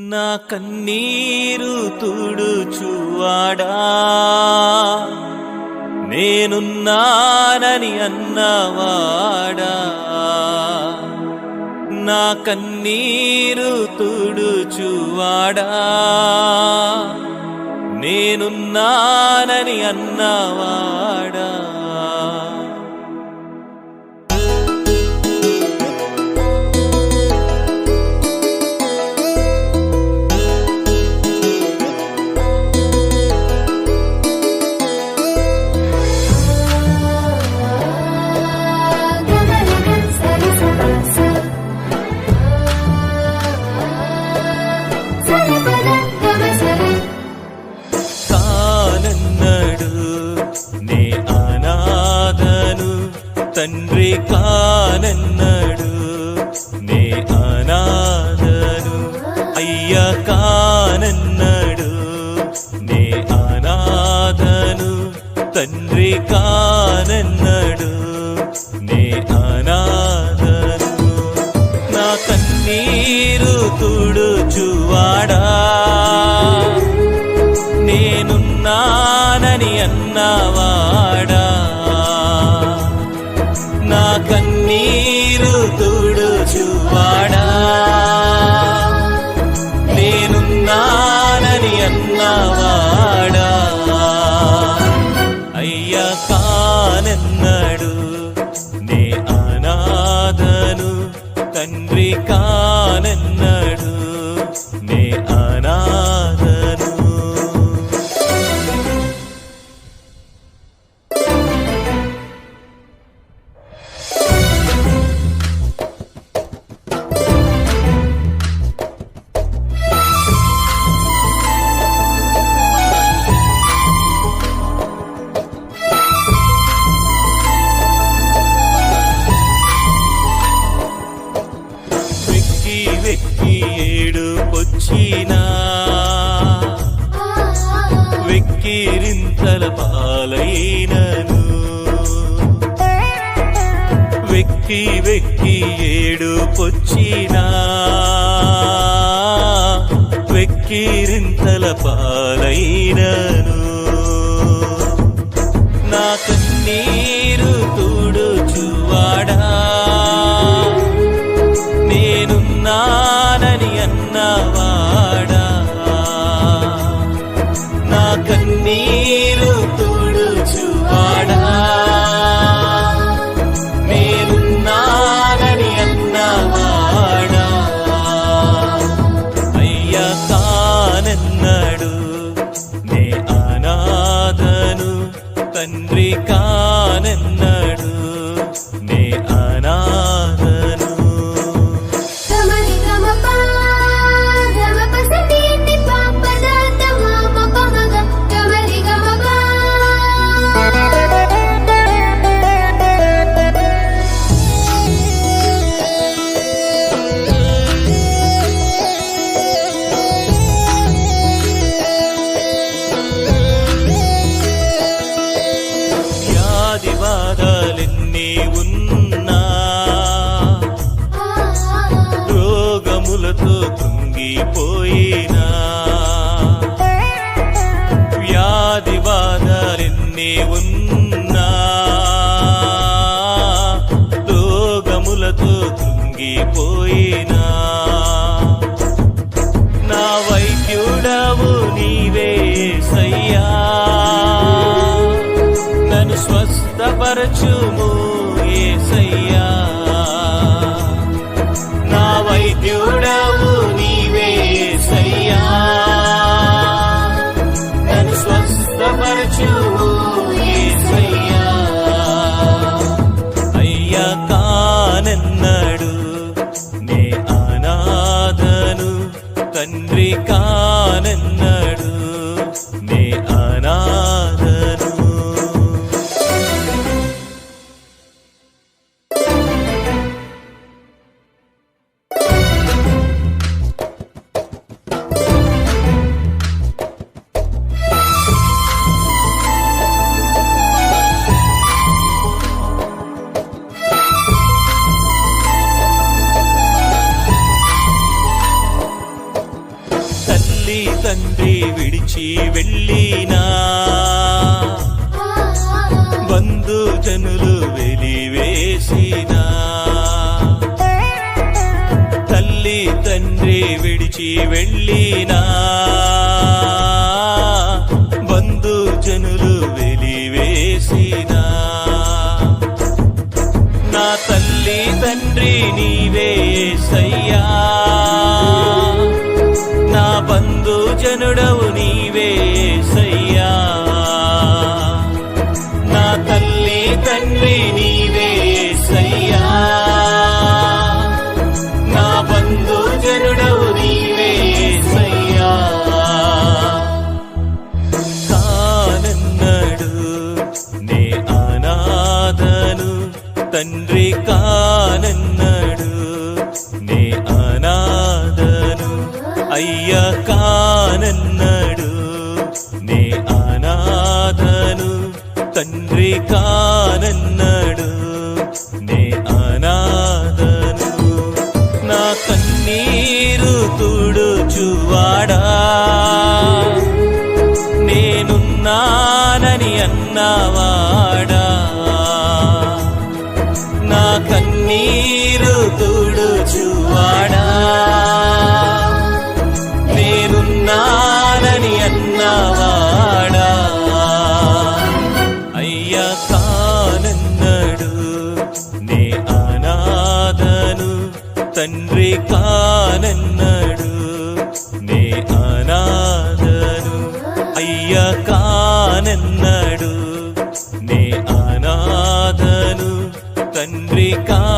నా కన్నీరు తుడుచువాడా? నేనున్నానని అన్నవాడా? నా కన్నీరు తుడుచువాడా? నేనున్నానని అన్నవాడా? తండ్రి కానన్నాడు. నే అనాథను అయ్య కానన్నాడు. నే అనాథను తండ్రి కానన్నాడు. నే అనాథను నా కన్నీరు తుడుచువాడా. నేనున్నానని అన్నవాడా. నేనున్నానని అయ్య కానన్నాడు నే అనాథను తండ్రి కానన్నాడు నే వెక్కి వెక్కి పొచ్చినా వెక్కిరింతల పాలైనను. వెక్కి వెక్కి ఏడుపొచ్చినా వెక్కిరింతల పాలైనను. నా కన్నీరు తండ్రి కృంగిపోయినా వ్యాధి బాధలెన్ని ఉన్నా. రోగములతో కృంగిపోయినా నా వైద్యుడవు నీవే సయ్యా. నన్ను స్వస్థపరచు వెళ్ళినా. బంధు జనులు వెలివేసిన. తల్లి తండ్రి విడిచి వెళ్ళిన. బంధు నీవే సయ్యా నా తల్లి తండ్రి నీవే సయ్యా నా బంధు జనుడవు నీవే సయ్యా కానన్నడు నే అనాథను తండ్రి కానన్నడు నే అనాథను అయ్యా కానన్నాడు. నే కానన్నాడు. నే అనాథను. అయ్య కానన్నాడు. నే అనాథను. తండ్రి కా